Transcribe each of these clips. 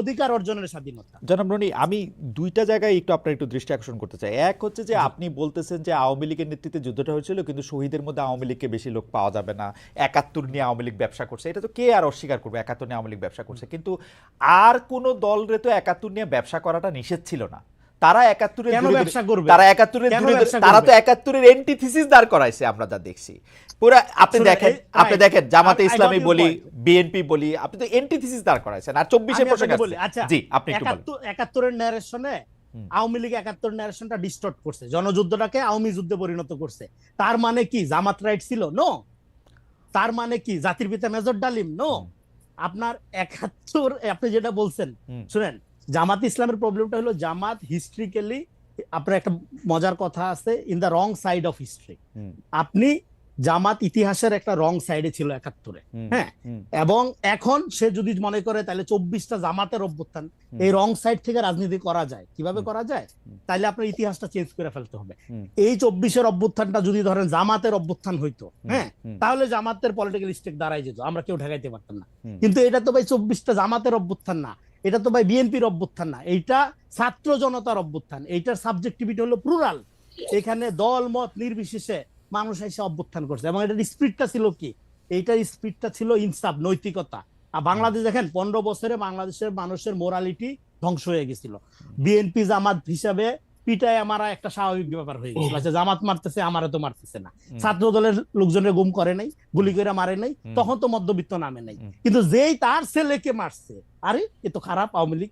অধিকার অর্জনের স্বাধীনতা। জনাব রনি আমি দুইটা জায়গায় একটু আপনার একটু দৃষ্টি আকর্ষণ করতে চাই। এক হচ্ছে যে আপনি বলতেছেন যে আওয়ামী লীগের নেতৃত্বে যুদ্ধটা হয়েছিল কিন্তু শহীদের মধ্যে আওয়ামী লীগকে বেশি লোক পাওয়া যাবে না। একাত্তর নিয়ে আওয়ামী লীগ ব্যবসা করছে। এটা তো কে আর অস্বীকার করবে? একাত্তর নিয়ে আওয়ামী লীগ ব্যবসা করছে। কিন্তু আর কোনো দলরে তো একাত্তর নিয়ে ব্যবসা করাটা নিষেধ ছিল না। তারা একাত্তরের ব্যবসা করবে? তারা একাত্তরের তারা তো একাত্তরের এন্টিথিসিস দাঁড় করাইছে আমরা যা দেখছি। পুরা আপনি দেখেন আপনি দেখেন জামাতে ইসলামী বলি. বিএনপি বলি আপনি তো এন্টিথিসিস দাঁড় করাইছেন আর চব্বিশে পোশাক আচ্ছা, জি আপনি একাত্তরের ন্যারেশনে আওয়ামী লীগ একাত্তর ন্যারেশনটা ডিস্টর্ট করছে জনযুদ্ধটাকে আওয়ামী যুদ্ধে পরিণত করছে। তার মানে কি জামাত রাইট ছিল? নো তার মানে কি জাতির পিতা মেজর ডালিম? নো আপনার একাত্তর আপনি যেটা বলছেন শুনেন জামাত ইসলামের প্রবলেমটা হলো জামাত হিস্ট্রিক্যালি আপনার একটা মজার কথা আছে in the wrong side of history আপনি জামাত ইতিহাসের একটা রং সাইডে ছিল একাত্তরে হ্যাঁ? এবং এখন সে যদি মনে করে তাহলে চব্বিশটা জামাতের অভ্যুত্থান এই রং সাইড থেকে রাজনীতি করা যায়। কীভাবে করা যায়? তাহলে আপনার ইতিহাসটা চেঞ্জ করে ফেলতে হবে। এই চব্বিশের অভ্যুত্থানটা যদি ধরেন জামাতের অভ্যুত্থান হইতো হ্যাঁ? তাহলে জামাতের পলিটিক্যাল স্টেক দাঁড়াই যেত আমরা কেউ ঠেকাইতে পারতাম না। কিন্তু এটা তো ভাই চব্বিশটা জামাতের অভ্যুত্থান না এটা তো ভাই বিএনপির অভ্যুত্থান না এইটা ছাত্র জনতার অভ্যুত্থান এইটার সাবজেক্টিভিটি হলো প্লুরাল এখানে দল মত নির্বিশেষে মানুষ এসে অভ্যুত্থান করছে। এবং এটার স্পিডটা ছিল কি? এইটার স্পিডটা ছিল ইনসাফ নৈতিকতা। আর বাংলাদেশ দেখেন পনেরো বছরে বাংলাদেশের মানুষের মোরালিটি ধ্বংস হয়ে গেছিল। বিএনপি জামাত হিসাবে পিটায় আমারা একটা স্বাভাবিক ব্যাপার হয়ে গেছিল। আচ্ছা জামাত মারতেছে আমারে তো মারতেছে না। ছাত্র দলের লোকজনের গুম করে নাই গুলি করে মারে নাই তখন তো মধ্যবিত্ত নামে নাই। কিন্তু যেই তার ছেলেকে মারছে আরে এ তো খারাপ আওয়ামী লীগ।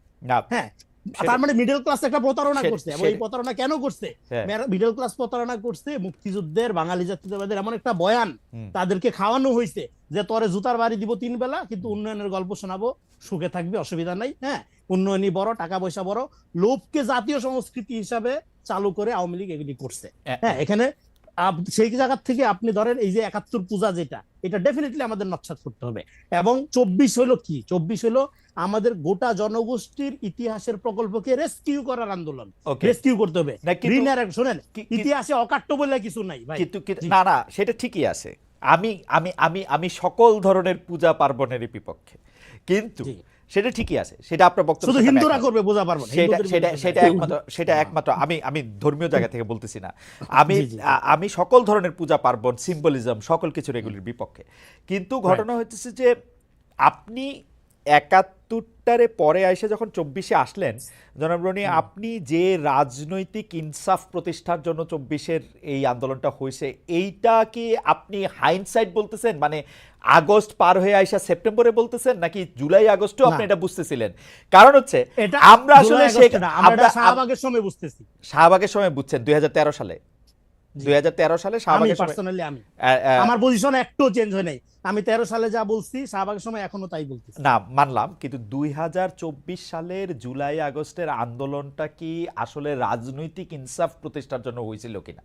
হ্যাঁ তার মানে মিডল ক্লাস একটা প্রতারণা করছে। এবং এই প্রতারণা কেন করছে? হ্যাঁ, মিডল ক্লাস প্রতারণা করছে মুক্তিযুদ্ধের বাঙালি জাতীয়তাবাদের এমন একটা বয়ান তাদেরকে খাওয়ানো হয়েছে যে তোরে জুতার বাড়ি দিব তিন বেলা কিন্তু উন্নয়নের গল্প শোনাবো সুখে থাকবে অসুবিধা নাই হ্যাঁ? উন্নয়নই বড় টাকা পয়সা বড় লোভকে জাতীয় সংস্কৃতি হিসাবে চালু করে আওয়ামী লীগ এগুলি করছে। হ্যাঁ এখানে সেই জায়গার থেকে আপনি ধরেন এই যে একাত্তর পূজা যেটা এটা ডেফিনেটলি আমাদের নচ্ছাদ করতে হবে। এবং চব্বিশ হলো কি? চব্বিশ হলো আমাদের গোটা জনগোষ্ঠীর ইতিহাসের প্রকল্পকে রেস্কিউ করার আন্দোলন। রেস্কিউ করতে হবে। শোনেন ইতিহাসে অকাট্য বলে কিছু নাই ভাই। কিন্তু না না সেটা ঠিকই আছে। আমি আমি আমি আমি সকল ধরনের পূজা পার্বণেরই বিপক্ষে। কিন্তু। সেটা ঠিকই আছে সেটা আপনার বক্তব্য শুধু হিন্দুরা করবে বোঝা পারব সেটা সেটা সেটা একমাত্র সেটা একমাত্র আমি আমি ধর্মীয় জায়গা থেকে বলতেছি না। আমি আমি সকল ধরনের পূজা পার্বণ সিম্বলিজম সকল কিছু এগুলির বিপক্ষে। কিন্তু ঘটনা হচ্ছে যে আপনি একাত্তরটারে পরে এসে যখন চব্বিশে আসলেন জনাব রনি আপনি যে রাজনৈতিক ইনসাফ প্রতিষ্ঠার জন্য চব্বিশের এই আন্দোলনটা হয়েছে এইটা কি আপনি হাইন্ডসাইড বলতেছেন? মানে আগস্ট পার হয়ে আইসা সেপ্টেম্বরে বলতেছেন নাকি জুলাই আগস্টও আপনি এটা বুঝতেছিলেন? কারণ হচ্ছে আমরা আসলে শাহবাগের সময় বুঝতেছি। শাহবাগের সময় বুঝছেন দুই হাজার তেরো সালে। জি। দুই সালে আমি শাহবাগের পার্সোনালি আমি। আমার পজিশন একটু চেঞ্জ হয় নাই। আমি তেরো সালে যা বলছি শাহবাগের সময় এখনও তাই বলতেছি। না মানলাম কিন্তু দুই হাজার চব্বিশ সালের জুলাই আগস্টের আন্দোলনটা কি আসলে রাজনৈতিক ইনসাফ প্রতিষ্ঠার জন্য হয়েছিল কিনা?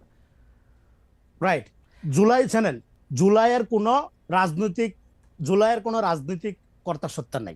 রাইট জুলাই চ্যানেল জুলাইয়ের কোনো রাজনৈতিক জুলাইয়ের কোনো রাজনৈতিক কর্তা সত্তা নাই।